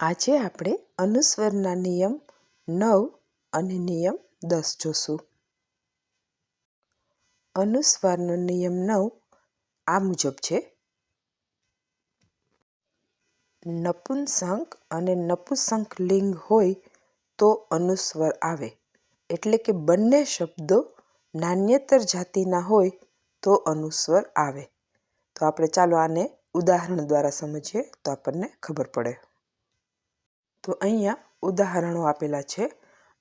આજે આપણે અનુસ્વરના નિયમ નવ અને નિયમ દસ જોશું. અનુસ્વારનો નિયમ નવ આ મુજબ છે. નપુંસક અને નપુંસક લિંગ હોય તો અનુસ્વર આવે. એટલે કે બંને શબ્દો નાન્યતર જાતિના હોય તો અનુસ્વર આવે. તો આપણે ચાલો આને ઉદાહરણ દ્વારા સમજીએ તો આપણને ખબર પડે. તો અહીંયા ઉદાહરણો આપેલા છે.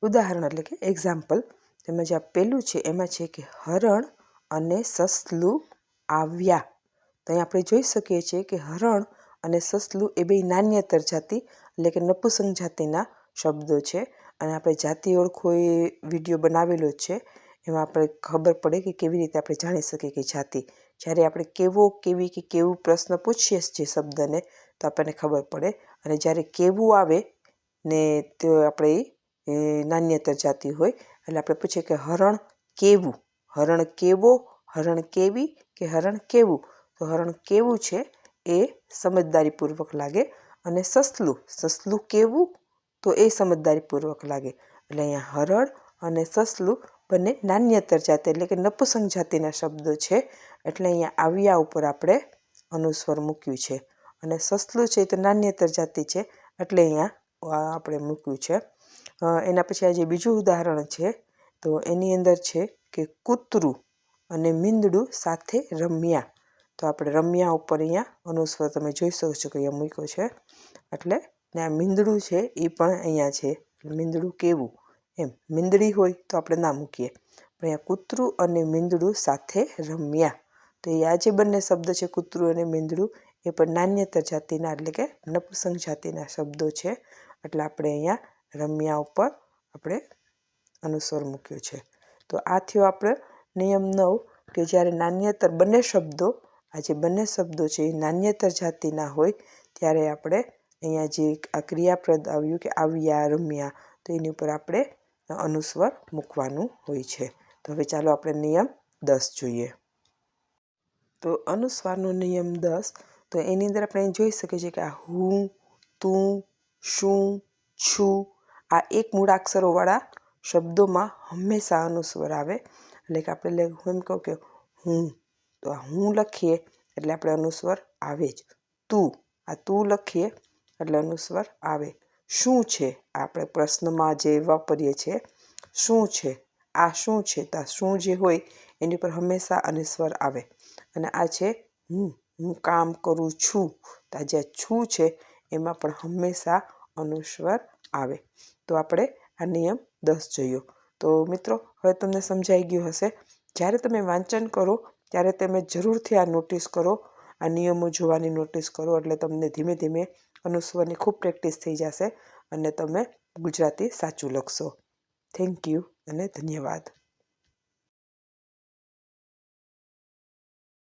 ઉદાહરણ એટલે કે એક્ઝામ્પલ તેમાં જે આ પહેલું છે, એમાં છે કે હરણ અને સસલું આવ્યા. તો અહીં આપણે જોઈ શકીએ છીએ કે હરણ અને સસલું એ બે નાન્યતર જાતિ એટલે કે નપુસંગ જાતિના શબ્દો છે. અને આપણે જાતિ ઓળખો એ વીડિયો બનાવેલો છે. એમાં આપણે ખબર પડે કે કેવી રીતે આપણે જાણી શકીએ કે જાતિ. જ્યારે આપણે કેવો, કેવી કે કેવું પ્રશ્ન પૂછીએ જે શબ્દને, તો આપણને ખબર પડે. અને જ્યારે કેવું આવે ને તે આપણે નાન્યતર જાતિ હોય. એટલે આપણે પૂછીએ કે હરણ કેવું? હરણ કેવો? હરણ કેવી કે હરણ કેવું? તો હરણ કેવું છે એ સમજદારીપૂર્વક લાગે. અને સસલું? સસલું કેવું? તો એ સમજદારીપૂર્વક લાગે. એટલે અહીંયા હરણ અને સસલું બંને નાન્યતર જાતિ એટલે કે નપુસંગ જાતિના શબ્દો છે. એટલે અહીંયા આવ્યા ઉપર આપણે અનુસ્વર મૂક્યું છે. અને સસલું છે એ તો નાન્યતર જાતિ છે. એટલે અહીંયા આપણે મૂક્યું છે. એના પછી આ જે બીજું ઉદાહરણ છે, તો એની અંદર છે કે કૂતરું અને મીંદડું સાથે રમ્યા. તો આપણે રમ્યા ઉપર અહીંયા અનુસ્વર તમે જોઈ શકો છો કે અહીંયા મૂક્યો છે. એટલે ને આ મીંદડું છે એ પણ અહીંયા છે. મીંદડું કેવું? એમ, મીંદડી હોય તો આપણે ના મૂકીએ. પણ અહીંયા કૂતરું અને મીંદડું સાથે રમ્યા. તો એ આ જે બંને શબ્દ છે, કૂતરું અને મીંદડું, એ પણ નાન્યતર જાતિના એટલે કે નપુસંગ જાતિના શબ્દો છે. એટલે આપણે અહીંયા રમ્યા ઉપર આપણે અનુસ્વર મૂક્યો છે. તો આ થયો આપણે નિયમ નવ કે જ્યારે નાન્યતર બંને શબ્દો, આ જે બંને શબ્દો છે એ નાન્યતર જાતિના હોય, ત્યારે આપણે અહીંયા જે આ ક્રિયાપ્રદ આવ્યું કે આવ્યા, રમ્યા, તો એની ઉપર આપણે અનુસ્વર મૂકવાનું હોય છે. તો હવે ચાલો આપણે નિયમ દસ જોઈએ. તો અનુસ્વારનો નિયમ દસ, તો એની અંદર આપણે જોઈ શકીએ છીએ કે આ હું, તું શું, છું આ એક મૂળાક્ષરોવાળા શબ્દોમાં હંમેશા અનુસ્વર આવે. એટલે કે આપણે એમ કહું કે હું. તો આ હું લખીએ એટલે આપણે અનુસ્વર આવે જ. તું. આ તું લખીએ એટલે અનુસ્વર આવે. શું છે? આપણે પ્રશ્નમાં જે વાપરીએ છીએ શું છે? આ શું છે? તો શું જે હોય એની પર હંમેશા અનુસ્વર આવે. અને આ છે હું. હું કામ કરું છું. તો આ જે છું છે એમાં પણ હંમેશા અનુસ્વર આવે. તો આપણે આ નિયમ દસ જોયો તો મિત્રો, હવે તમને સમજાઈ ગયું હશે. જ્યારે તમે વાંચન કરો, ત્યારે તમે જરૂરથી આ નોટિસ કરો. આ નિયમો જોવાની નોટિસ કરો, એટલે તમને ધીમે ધીમે અનુસ્વરની ખૂબ પ્રેક્ટિસ થઈ જશે અને તમે ગુજરાતી સાચું લખશો. થેન્ક યુ અને ધન્યવાદ.